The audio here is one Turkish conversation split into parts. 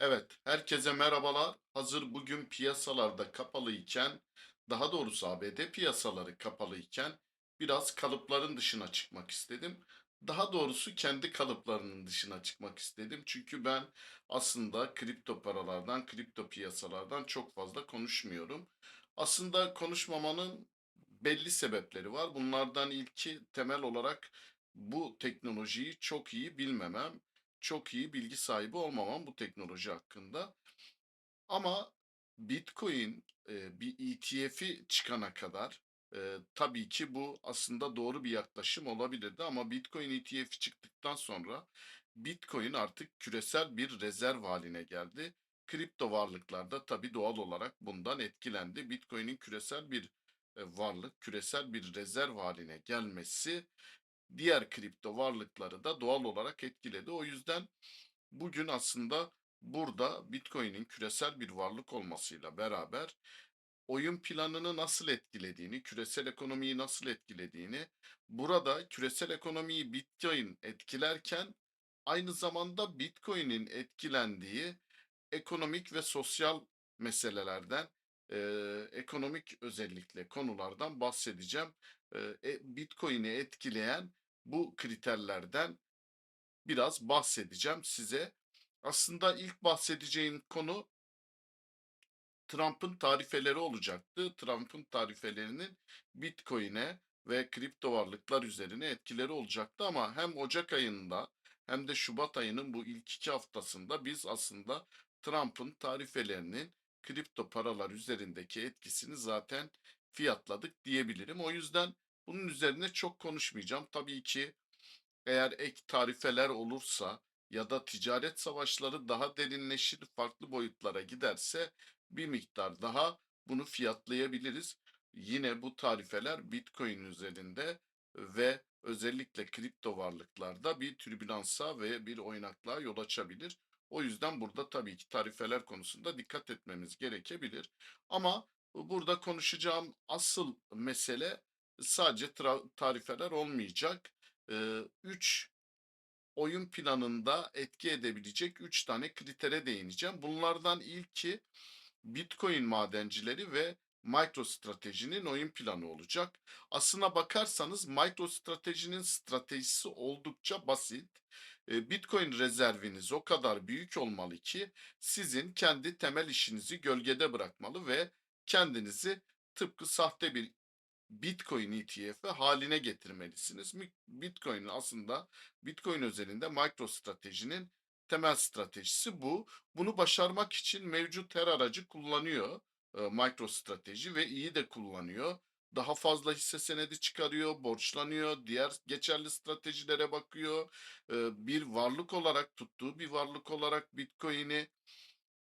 Evet, herkese merhabalar. Hazır bugün piyasalarda kapalı iken, daha doğrusu ABD piyasaları kapalı iken biraz kalıpların dışına çıkmak istedim. Daha doğrusu kendi kalıplarının dışına çıkmak istedim. Çünkü ben aslında kripto paralardan, kripto piyasalardan çok fazla konuşmuyorum. Aslında konuşmamanın belli sebepleri var. Bunlardan ilki temel olarak bu teknolojiyi çok iyi bilmemem çok iyi bilgi sahibi olmamam bu teknoloji hakkında. Ama Bitcoin e, bir ETF'i çıkana kadar e, tabii ki bu aslında doğru bir yaklaşım olabilirdi ama Bitcoin ETF'i çıktıktan sonra Bitcoin artık küresel bir rezerv haline geldi. Kripto varlıklar da tabii doğal olarak bundan etkilendi. Bitcoin'in küresel bir varlık, küresel bir rezerv haline gelmesi diğer kripto varlıkları da doğal olarak etkiledi. O yüzden bugün aslında burada Bitcoin'in küresel bir varlık olmasıyla beraber oyun planını nasıl etkilediğini, küresel ekonomiyi nasıl etkilediğini, burada küresel ekonomiyi Bitcoin etkilerken aynı zamanda Bitcoin'in etkilendiği ekonomik ve sosyal meselelerden, eee, ekonomik özellikle konulardan bahsedeceğim. E, Bitcoin'i etkileyen bu kriterlerden biraz bahsedeceğim size. Aslında ilk bahsedeceğim konu Trump'ın tarifeleri olacaktı. Trump'ın tarifelerinin Bitcoin'e ve kripto varlıklar üzerine etkileri olacaktı ama hem Ocak ayında hem de Şubat ayının bu ilk iki haftasında biz aslında Trump'ın tarifelerinin kripto paralar üzerindeki etkisini zaten fiyatladık diyebilirim. O yüzden bunun üzerine çok konuşmayacağım. Tabii ki eğer ek tarifeler olursa ya da ticaret savaşları daha derinleşir, farklı boyutlara giderse bir miktar daha bunu fiyatlayabiliriz. Yine bu tarifeler Bitcoin üzerinde ve özellikle kripto varlıklarda bir türbülansa ve bir oynaklığa yol açabilir. O yüzden burada tabii ki tarifeler konusunda dikkat etmemiz gerekebilir. Ama burada konuşacağım asıl mesele sadece tarifeler olmayacak. 3 oyun planında etki edebilecek 3 tane kritere değineceğim. Bunlardan ilki Bitcoin madencileri ve MicroStrategy'nin oyun planı olacak. Aslına bakarsanız MicroStrategy'nin stratejisi oldukça basit. E, Bitcoin rezerviniz o kadar büyük olmalı ki sizin kendi temel işinizi gölgede bırakmalı ve kendinizi tıpkı sahte bir Bitcoin ETF'i haline getirmelisiniz. Bitcoin'in aslında Bitcoin özelinde MicroStrategy'nin temel stratejisi bu. Bunu başarmak için mevcut her aracı kullanıyor e, MicroStrateji ve iyi de kullanıyor. Daha fazla hisse senedi çıkarıyor, borçlanıyor, diğer geçerli stratejilere bakıyor. E, bir varlık olarak tuttuğu bir varlık olarak Bitcoin'i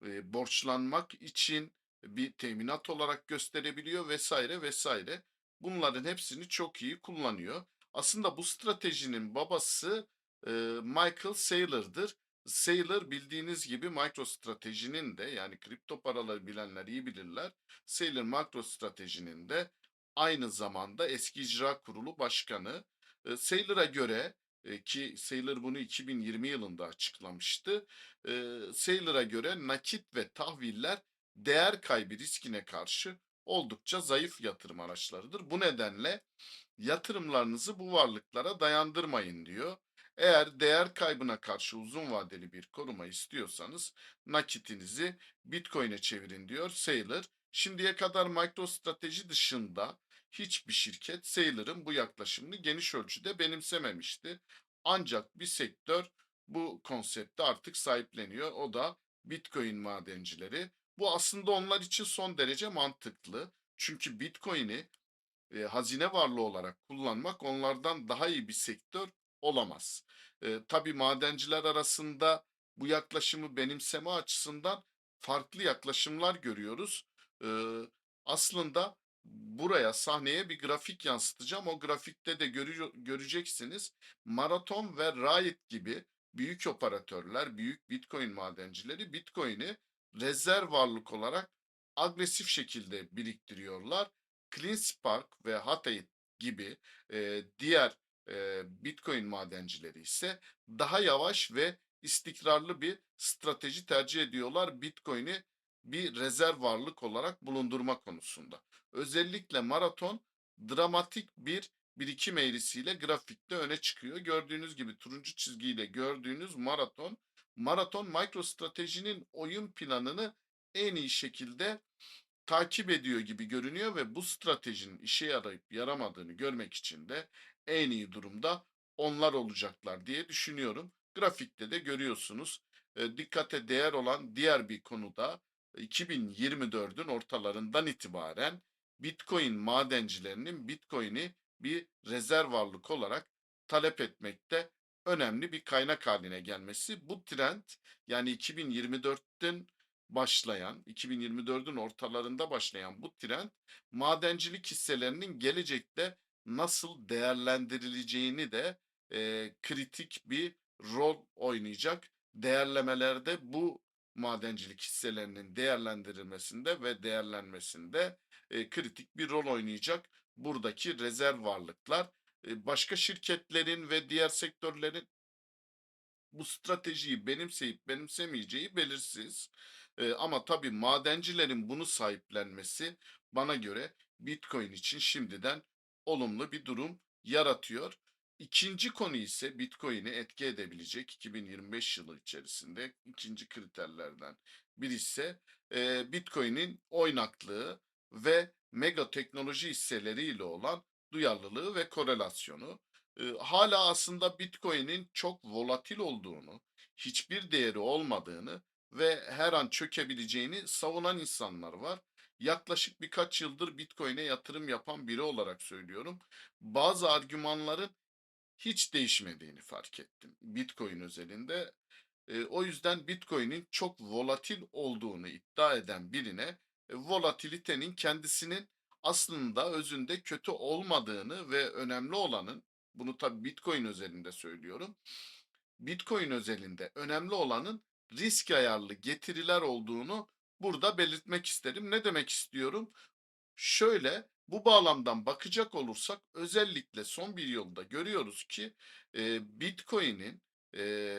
e, borçlanmak için bir teminat olarak gösterebiliyor vesaire vesaire. Bunların hepsini çok iyi kullanıyor. Aslında bu stratejinin babası e, Michael Saylor'dır. Saylor bildiğiniz gibi MicroStrategy'nin de yani kripto paraları bilenler iyi bilirler. Saylor MicroStrategy'nin de aynı zamanda eski icra kurulu başkanı. E, Saylor'a göre e, ki Saylor bunu 2020 yılında açıklamıştı. E, Saylor'a göre nakit ve tahviller değer kaybı riskine karşı oldukça zayıf yatırım araçlarıdır. Bu nedenle yatırımlarınızı bu varlıklara dayandırmayın diyor. Eğer değer kaybına karşı uzun vadeli bir koruma istiyorsanız nakitinizi Bitcoin'e çevirin diyor Saylor. Şimdiye kadar MicroStrateji dışında hiçbir şirket Saylor'ın bu yaklaşımını geniş ölçüde benimsememişti. Ancak bir sektör bu konsepte artık sahipleniyor. O da Bitcoin madencileri. Bu aslında onlar için son derece mantıklı. Çünkü Bitcoin'i e, hazine varlığı olarak kullanmak onlardan daha iyi bir sektör olamaz. E, tabii madenciler arasında bu yaklaşımı benimseme açısından farklı yaklaşımlar görüyoruz. E, aslında buraya sahneye bir grafik yansıtacağım. O grafikte de görü- göreceksiniz. Marathon ve Riot gibi büyük operatörler, büyük Bitcoin madencileri Bitcoin'i rezerv varlık olarak agresif şekilde biriktiriyorlar. CleanSpark ve Hut gibi e, diğer e, Bitcoin madencileri ise daha yavaş ve istikrarlı bir strateji tercih ediyorlar Bitcoin'i bir rezerv varlık olarak bulundurma konusunda. Özellikle maraton dramatik bir birikim eğrisiyle grafikte öne çıkıyor. Gördüğünüz gibi turuncu çizgiyle gördüğünüz maraton maraton MicroStrategy'nin oyun planını en iyi şekilde takip ediyor gibi görünüyor ve bu stratejinin işe yarayıp yaramadığını görmek için de en iyi durumda onlar olacaklar diye düşünüyorum. Grafikte de görüyorsunuz. E, dikkate değer olan diğer bir konuda 2024'ün ortalarından itibaren Bitcoin madencilerinin Bitcoin'i bir rezerv varlık olarak talep etmekte önemli bir kaynak haline gelmesi. Bu trend yani 2024'ten başlayan, 2024'ün ortalarında başlayan bu trend madencilik hisselerinin gelecekte nasıl değerlendirileceğini de e, kritik bir rol oynayacak. Değerlemelerde bu madencilik hisselerinin değerlendirilmesinde ve değerlenmesinde e, kritik bir rol oynayacak buradaki rezerv varlıklar. Başka şirketlerin ve diğer sektörlerin bu stratejiyi benimseyip benimsemeyeceği belirsiz. Ama tabii madencilerin bunu sahiplenmesi bana göre Bitcoin için şimdiden olumlu bir durum yaratıyor. İkinci konu ise Bitcoin'i etki edebilecek 2025 yılı içerisinde ikinci kriterlerden biri ise Bitcoin'in oynaklığı ve mega teknoloji hisseleriyle olan duyarlılığı ve korelasyonu. E, hala aslında Bitcoin'in çok volatil olduğunu, hiçbir değeri olmadığını ve her an çökebileceğini savunan insanlar var. Yaklaşık birkaç yıldır Bitcoin'e yatırım yapan biri olarak söylüyorum. Bazı argümanların hiç değişmediğini fark ettim Bitcoin özelinde. E, o yüzden Bitcoin'in çok volatil olduğunu iddia eden birine e, volatilitenin kendisinin aslında özünde kötü olmadığını ve önemli olanın bunu tabii Bitcoin özelinde söylüyorum. Bitcoin özelinde önemli olanın risk ayarlı getiriler olduğunu burada belirtmek isterim. Ne demek istiyorum? Şöyle bu bağlamdan bakacak olursak özellikle son bir yılda görüyoruz ki e, Bitcoin'in e,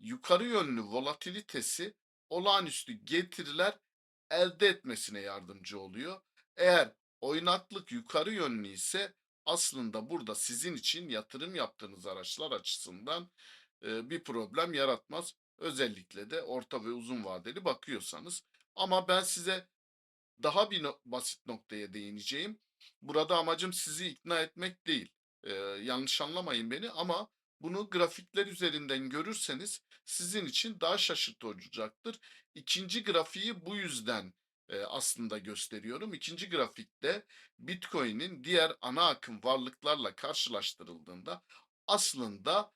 yukarı yönlü volatilitesi olağanüstü getiriler elde etmesine yardımcı oluyor. Eğer oynaklık yukarı yönlü ise aslında burada sizin için yatırım yaptığınız araçlar açısından e, bir problem yaratmaz. Özellikle de orta ve uzun vadeli bakıyorsanız. Ama ben size daha bir no- basit noktaya değineceğim. Burada amacım sizi ikna etmek değil. Ee, yanlış anlamayın beni ama bunu grafikler üzerinden görürseniz sizin için daha şaşırtıcı olacaktır. İkinci grafiği bu yüzden aslında gösteriyorum. İkinci grafikte Bitcoin'in diğer ana akım varlıklarla karşılaştırıldığında aslında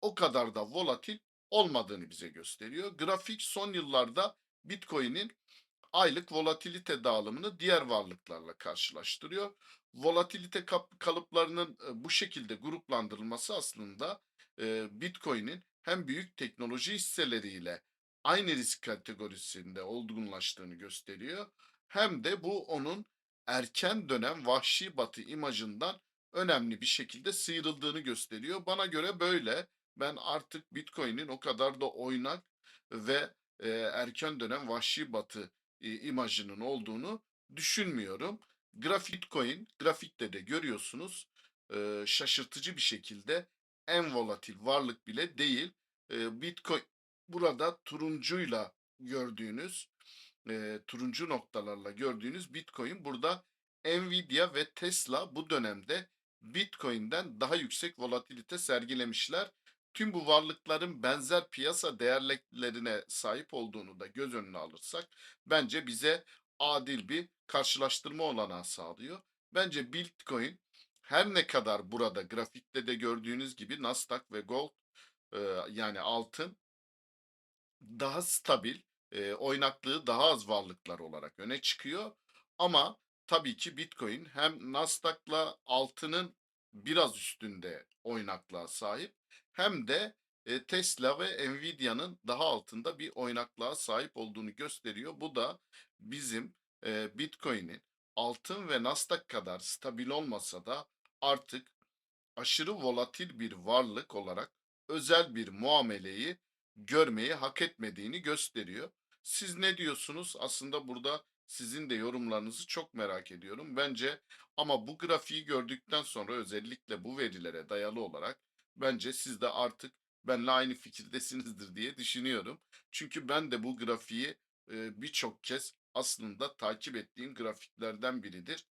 o kadar da volatil olmadığını bize gösteriyor. Grafik son yıllarda Bitcoin'in aylık volatilite dağılımını diğer varlıklarla karşılaştırıyor. Volatilite kalıplarının bu şekilde gruplandırılması aslında Bitcoin'in hem büyük teknoloji hisseleriyle aynı risk kategorisinde olgunlaştığını gösteriyor. Hem de bu onun erken dönem vahşi batı imajından önemli bir şekilde sıyrıldığını gösteriyor. Bana göre böyle. Ben artık Bitcoin'in o kadar da oynak ve e, erken dönem vahşi batı e, imajının olduğunu düşünmüyorum. Grafik coin, grafikte de görüyorsunuz e, şaşırtıcı bir şekilde en volatil varlık bile değil. E, Bitcoin burada turuncuyla gördüğünüz e, turuncu noktalarla gördüğünüz Bitcoin burada Nvidia ve Tesla bu dönemde Bitcoin'den daha yüksek volatilite sergilemişler. Tüm bu varlıkların benzer piyasa değerlerine sahip olduğunu da göz önüne alırsak bence bize adil bir karşılaştırma olanağı sağlıyor. Bence Bitcoin her ne kadar burada grafikte de gördüğünüz gibi Nasdaq ve Gold yani altın daha stabil, e, oynaklığı daha az varlıklar olarak öne çıkıyor. Ama tabii ki Bitcoin hem Nasdaq'la altının biraz üstünde oynaklığa sahip hem de e, Tesla ve Nvidia'nın daha altında bir oynaklığa sahip olduğunu gösteriyor. Bu da bizim e, Bitcoin'in altın ve Nasdaq kadar stabil olmasa da artık aşırı volatil bir varlık olarak özel bir muameleyi görmeyi hak etmediğini gösteriyor. Siz ne diyorsunuz? Aslında burada sizin de yorumlarınızı çok merak ediyorum. Bence ama bu grafiği gördükten sonra özellikle bu verilere dayalı olarak bence siz de artık benimle aynı fikirdesinizdir diye düşünüyorum. Çünkü ben de bu grafiği e, birçok kez aslında takip ettiğim grafiklerden biridir.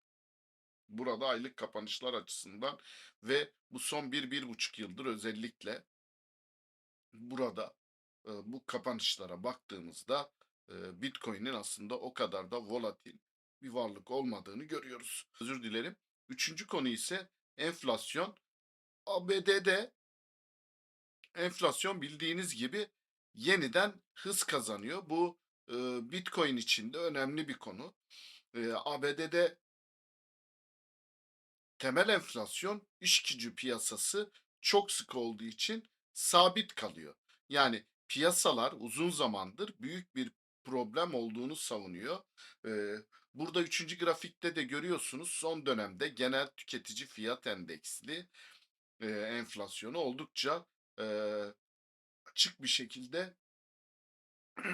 Burada aylık kapanışlar açısından ve bu son bir, bir buçuk yıldır özellikle burada bu kapanışlara baktığımızda Bitcoin'in aslında o kadar da volatil bir varlık olmadığını görüyoruz. Özür dilerim. Üçüncü konu ise enflasyon. ABD'de enflasyon bildiğiniz gibi yeniden hız kazanıyor. Bu e, Bitcoin için de önemli bir konu. E, ABD'de temel enflasyon iş gücü piyasası çok sık olduğu için sabit kalıyor. Yani piyasalar uzun zamandır büyük bir problem olduğunu savunuyor. Burada üçüncü grafikte de görüyorsunuz son dönemde genel tüketici fiyat endeksli enflasyonu oldukça açık bir şekilde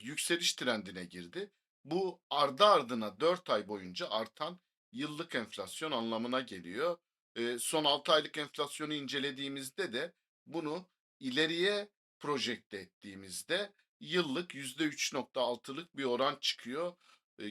yükseliş trendine girdi. Bu ardı ardına 4 ay boyunca artan yıllık enflasyon anlamına geliyor. Son 6 aylık enflasyonu incelediğimizde de bunu ileriye projekte ettiğimizde yıllık %3.6'lık bir oran çıkıyor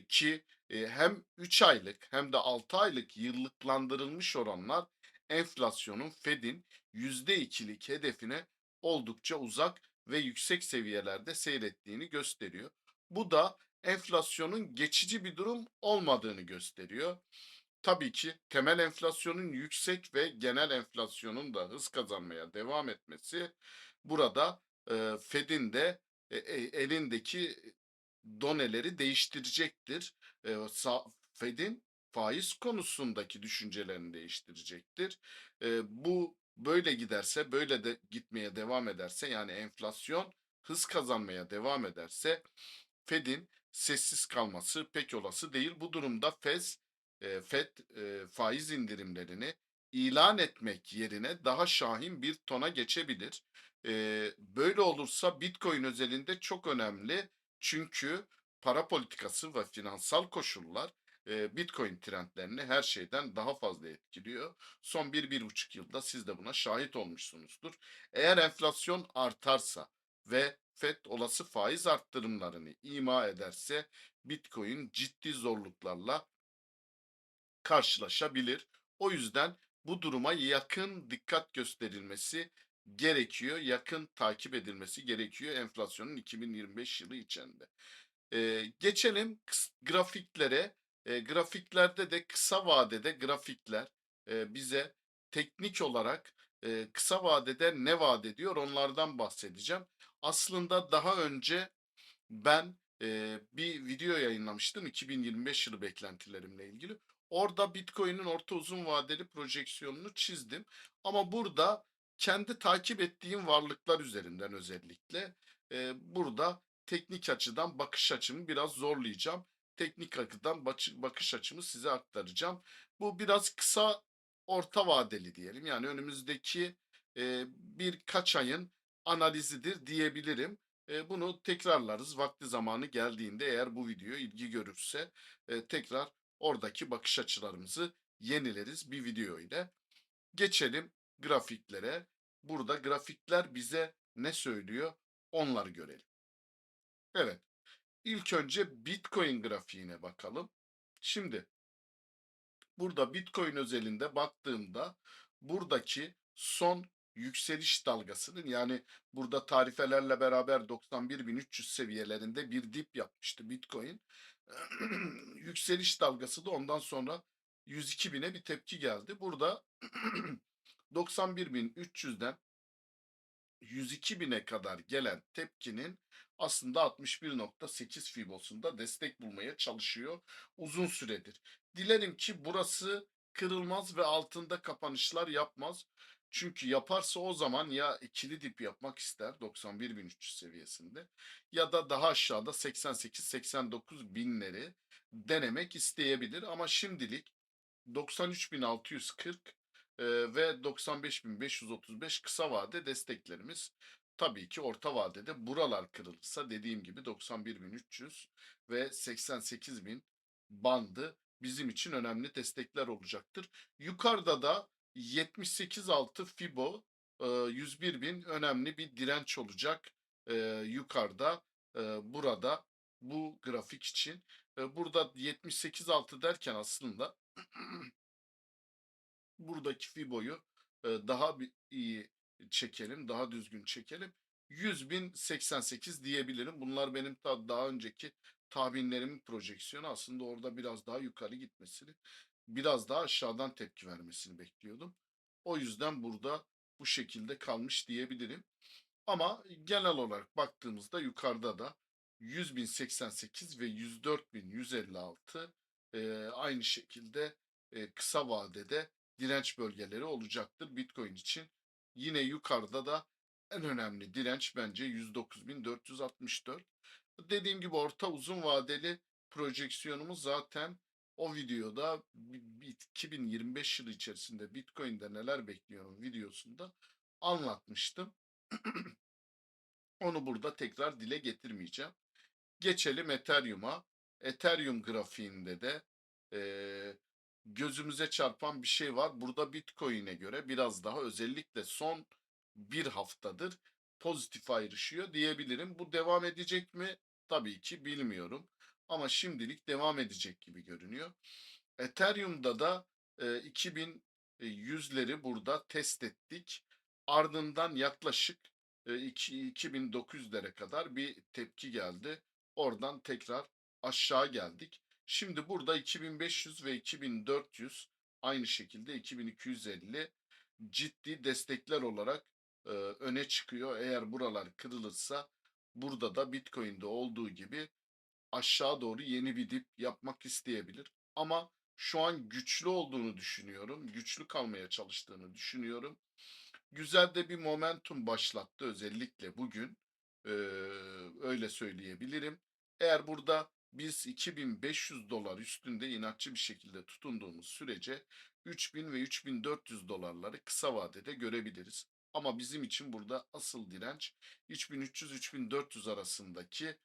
ki hem 3 aylık hem de 6 aylık yıllıklandırılmış oranlar enflasyonun Fed'in %2'lik hedefine oldukça uzak ve yüksek seviyelerde seyrettiğini gösteriyor. Bu da enflasyonun geçici bir durum olmadığını gösteriyor. Tabii ki temel enflasyonun yüksek ve genel enflasyonun da hız kazanmaya devam etmesi burada e, Fed'in de e, e, elindeki doneleri değiştirecektir. E, Fed'in faiz konusundaki düşüncelerini değiştirecektir. E, bu böyle giderse, böyle de gitmeye devam ederse yani enflasyon hız kazanmaya devam ederse Fed'in sessiz kalması pek olası değil. Bu durumda Fez, e, Fed e, faiz indirimlerini ilan etmek yerine daha şahin bir tona geçebilir. E, böyle olursa Bitcoin özelinde çok önemli. Çünkü para politikası ve finansal koşullar e, Bitcoin trendlerini her şeyden daha fazla etkiliyor. Son bir, bir buçuk yılda siz de buna şahit olmuşsunuzdur. Eğer enflasyon artarsa ve FED olası faiz arttırımlarını ima ederse Bitcoin ciddi zorluklarla karşılaşabilir. O yüzden bu duruma yakın dikkat gösterilmesi gerekiyor. Yakın takip edilmesi gerekiyor enflasyonun 2025 yılı içinde. Ee, geçelim grafiklere. Ee, grafiklerde de kısa vadede grafikler e, bize teknik olarak e, kısa vadede ne vaat ediyor onlardan bahsedeceğim. Aslında daha önce ben e, bir video yayınlamıştım 2025 yılı beklentilerimle ilgili. Orada Bitcoin'in orta uzun vadeli projeksiyonunu çizdim. Ama burada kendi takip ettiğim varlıklar üzerinden özellikle e, burada teknik açıdan bakış açımı biraz zorlayacağım. Teknik açıdan bakış, açımı size aktaracağım. Bu biraz kısa orta vadeli diyelim. Yani önümüzdeki e, birkaç ayın analizidir diyebilirim. E, bunu tekrarlarız vakti zamanı geldiğinde eğer bu video ilgi görürse e, tekrar oradaki bakış açılarımızı yenileriz bir video ile. Geçelim grafiklere. Burada grafikler bize ne söylüyor onları görelim. Evet. İlk önce Bitcoin grafiğine bakalım. Şimdi burada Bitcoin özelinde baktığımda buradaki son yükseliş dalgasının yani burada tarifelerle beraber 91.300 seviyelerinde bir dip yapmıştı Bitcoin. yükseliş dalgası da ondan sonra 102.000'e bir tepki geldi. Burada 91.300'den 102.000'e kadar gelen tepkinin aslında 61.8 fibosunda destek bulmaya çalışıyor uzun süredir. Dilerim ki burası kırılmaz ve altında kapanışlar yapmaz. Çünkü yaparsa o zaman ya ikili dip yapmak ister 91.300 seviyesinde ya da daha aşağıda 88-89 binleri denemek isteyebilir. Ama şimdilik 93.640 Ee, ve 95.535 kısa vade desteklerimiz. Tabii ki orta vadede buralar kırılırsa dediğim gibi 91.300 ve 88.000 bandı bizim için önemli destekler olacaktır. Yukarıda da 78.6 Fibo e, 101.000 önemli bir direnç olacak yukarıda burada bu grafik için. Burada 78.6 derken aslında buradaki Fibo'yu daha bir iyi çekelim, daha düzgün çekelim. 100.088 diyebilirim. Bunlar benim daha önceki tahminlerimin projeksiyonu aslında orada biraz daha yukarı gitmesini, biraz daha aşağıdan tepki vermesini bekliyordum. O yüzden burada bu şekilde kalmış diyebilirim. Ama genel olarak baktığımızda yukarıda da 100.088 ve 104.156 e, aynı şekilde kısa vadede direnç bölgeleri olacaktır Bitcoin için. Yine yukarıda da en önemli direnç bence 109.464. Dediğim gibi orta uzun vadeli projeksiyonumuz zaten o videoda bi- bi- 2025 yılı içerisinde Bitcoin'de neler bekliyorum videosunda anlatmıştım. Onu burada tekrar dile getirmeyeceğim. Geçelim Ethereum'a. Ethereum grafiğinde de eee, gözümüze çarpan bir şey var. Burada Bitcoin'e göre biraz daha özellikle son bir haftadır pozitif ayrışıyor diyebilirim. Bu devam edecek mi? Tabii ki bilmiyorum. Ama şimdilik devam edecek gibi görünüyor. Ethereum'da da e, 2100'leri burada test ettik. Ardından yaklaşık e, iki- 2900'lere kadar bir tepki geldi. Oradan tekrar aşağı geldik. Şimdi burada 2500 ve 2400 aynı şekilde 2250 ciddi destekler olarak e, öne çıkıyor. Eğer buralar kırılırsa burada da Bitcoin'de olduğu gibi aşağı doğru yeni bir dip yapmak isteyebilir. Ama şu an güçlü olduğunu düşünüyorum. Güçlü kalmaya çalıştığını düşünüyorum. Güzel de bir momentum başlattı özellikle bugün. Ee, öyle söyleyebilirim. Eğer burada biz 2500 dolar üstünde inatçı bir şekilde tutunduğumuz sürece 3000 ve 3400 dolarları kısa vadede görebiliriz. Ama bizim için burada asıl direnç 3300-3400 arasındaki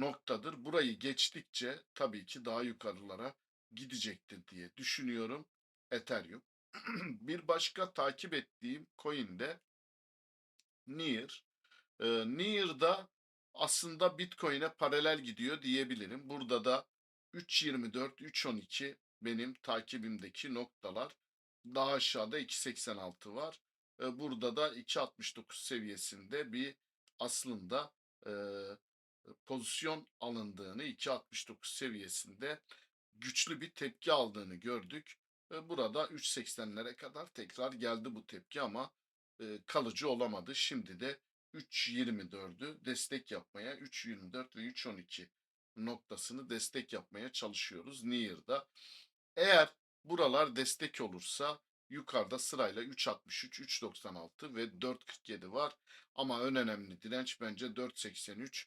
noktadır. Burayı geçtikçe tabii ki daha yukarılara gidecektir diye düşünüyorum Ethereum. bir başka takip ettiğim coin de Near. Ee, Near'da aslında Bitcoin'e paralel gidiyor diyebilirim. Burada da 3.24, 3.12 benim takibimdeki noktalar. Daha aşağıda 2.86 var. Ee, burada da 2.69 seviyesinde bir aslında e, pozisyon alındığını 2.69 seviyesinde güçlü bir tepki aldığını gördük. Ve burada 3.80'lere kadar tekrar geldi bu tepki ama e, kalıcı olamadı. Şimdi de 3.24'ü destek yapmaya 3.24 ve 3.12 noktasını destek yapmaya çalışıyoruz Near'da. Eğer buralar destek olursa yukarıda sırayla 3.63, 3.96 ve 4.47 var. Ama en önemli direnç bence 4.83.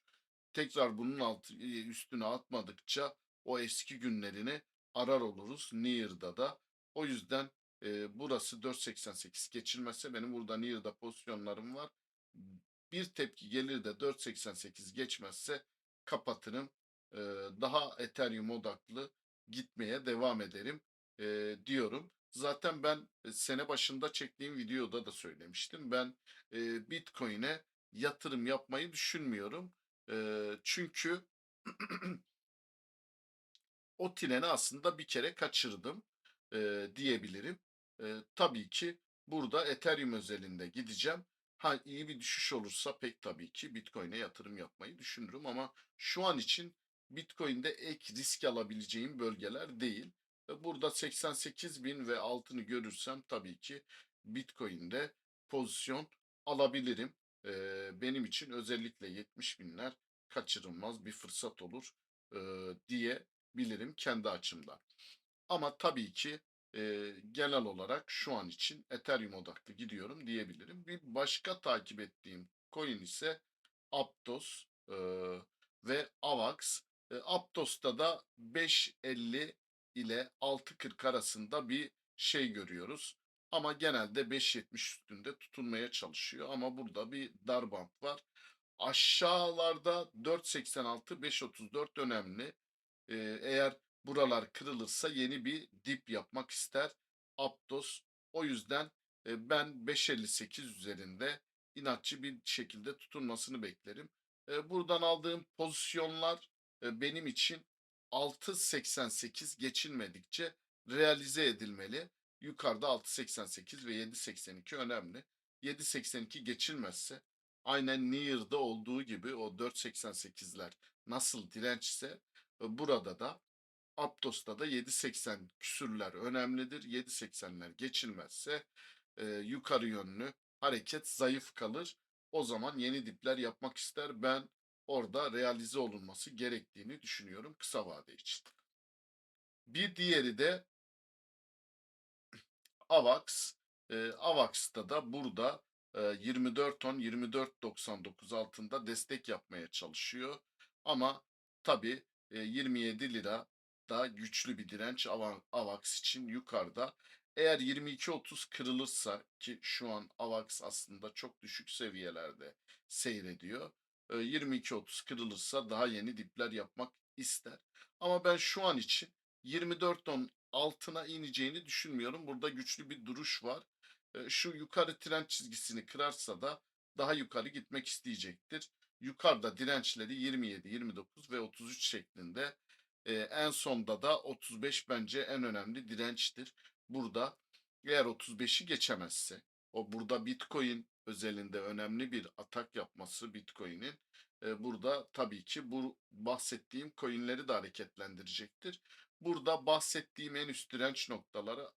Tekrar bunun altı, e, üstüne atmadıkça o eski günlerini arar oluruz Near'da da. O yüzden e, burası 4.88 geçilmezse benim burada Near'da pozisyonlarım var. Bir tepki gelir de 4.88 geçmezse kapatırım. E, daha Ethereum odaklı gitmeye devam ederim e, diyorum. Zaten ben e, sene başında çektiğim videoda da söylemiştim. Ben e, Bitcoin'e yatırım yapmayı düşünmüyorum. Çünkü o treni aslında bir kere kaçırdım e, diyebilirim. E, tabii ki burada Ethereum özelinde gideceğim. Ha iyi bir düşüş olursa pek tabii ki Bitcoin'e yatırım yapmayı düşünürüm ama şu an için Bitcoin'de ek risk alabileceğim bölgeler değil. Burada 88 bin ve altını görürsem tabii ki Bitcoin'de pozisyon alabilirim. E, benim için özellikle 70 binler kaçırılmaz bir fırsat olur e, diyebilirim kendi açımdan. Ama tabii ki e, genel olarak şu an için Ethereum odaklı gidiyorum diyebilirim. Bir başka takip ettiğim coin ise Aptos e, ve Avax. E, Aptos'ta da 5.50 ile 6.40 arasında bir şey görüyoruz. Ama genelde 5.70 üstünde tutunmaya çalışıyor. Ama burada bir dar bant var. Aşağılarda 4.86, 5.34 önemli. Ee, eğer buralar kırılırsa yeni bir dip yapmak ister Aptos. O yüzden e, ben 5.58 üzerinde inatçı bir şekilde tutunmasını beklerim. E, buradan aldığım pozisyonlar e, benim için 6.88 geçilmedikçe realize edilmeli. Yukarıda 6.88 ve 7.82 önemli. 7.82 geçilmezse aynen Near'da olduğu gibi o 4.88'ler nasıl dirençse e, burada da Aptos'ta da 7.80 küsürler önemlidir. 7.80'ler geçilmezse e, yukarı yönlü hareket zayıf kalır. O zaman yeni dipler yapmak ister. Ben orada realize olunması gerektiğini düşünüyorum kısa vade için. Bir diğeri de AVAX. E, AVAX'ta da burada e, 24 10 24.99 altında destek yapmaya çalışıyor. Ama tabii e, 27 lira da güçlü bir direnç Ava- AVAX için yukarıda. Eğer 22.30 kırılırsa ki şu an AVAX aslında çok düşük seviyelerde seyrediyor. E, 22.30 kırılırsa daha yeni dipler yapmak ister. Ama ben şu an için 24.10 altına ineceğini düşünmüyorum. Burada güçlü bir duruş var. Şu yukarı trend çizgisini kırarsa da daha yukarı gitmek isteyecektir. Yukarıda dirençleri 27, 29 ve 33 şeklinde. En sonda da 35 bence en önemli dirençtir. Burada eğer 35'i geçemezse, o burada Bitcoin özelinde önemli bir atak yapması Bitcoin'in burada tabii ki bu bahsettiğim coinleri de hareketlendirecektir. Burada bahsettiğim en üst direnç noktaları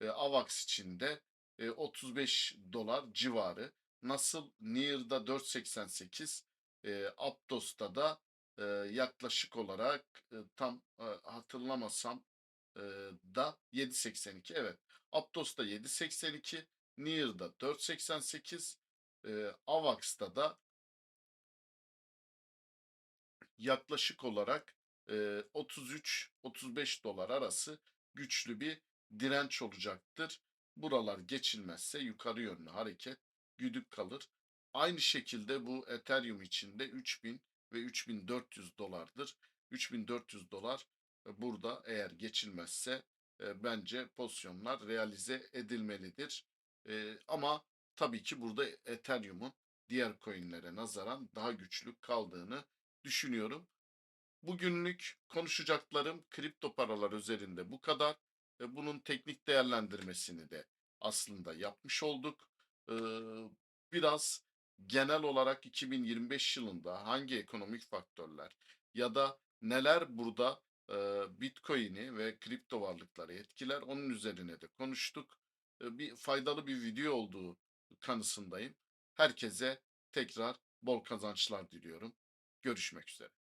e, AVAX içinde e, 35 dolar civarı. Nasıl Near'da 4.88, e, Aptos'ta da e, yaklaşık olarak e, tam e, hatırlamasam e, da 7.82. Evet. Aptos'ta 7.82, Near'da 4.88, e, Avax'ta da yaklaşık olarak 33-35 dolar arası güçlü bir direnç olacaktır. Buralar geçilmezse yukarı yönlü hareket güdük kalır. Aynı şekilde bu Ethereum için de 3000 ve 3400 dolardır. 3400 dolar e, burada eğer geçilmezse e, bence pozisyonlar realize edilmelidir. E, ama tabii ki burada Ethereum'un diğer coinlere nazaran daha güçlü kaldığını düşünüyorum. Bugünlük konuşacaklarım kripto paralar üzerinde bu kadar. E, Bunun teknik değerlendirmesini de aslında yapmış olduk. Biraz genel olarak 2025 yılında hangi ekonomik faktörler ya da neler burada Bitcoin'i ve kripto varlıkları etkiler onun üzerine de konuştuk. Bir faydalı bir video olduğu kanısındayım. Herkese tekrar bol kazançlar diliyorum. Görüşmek üzere.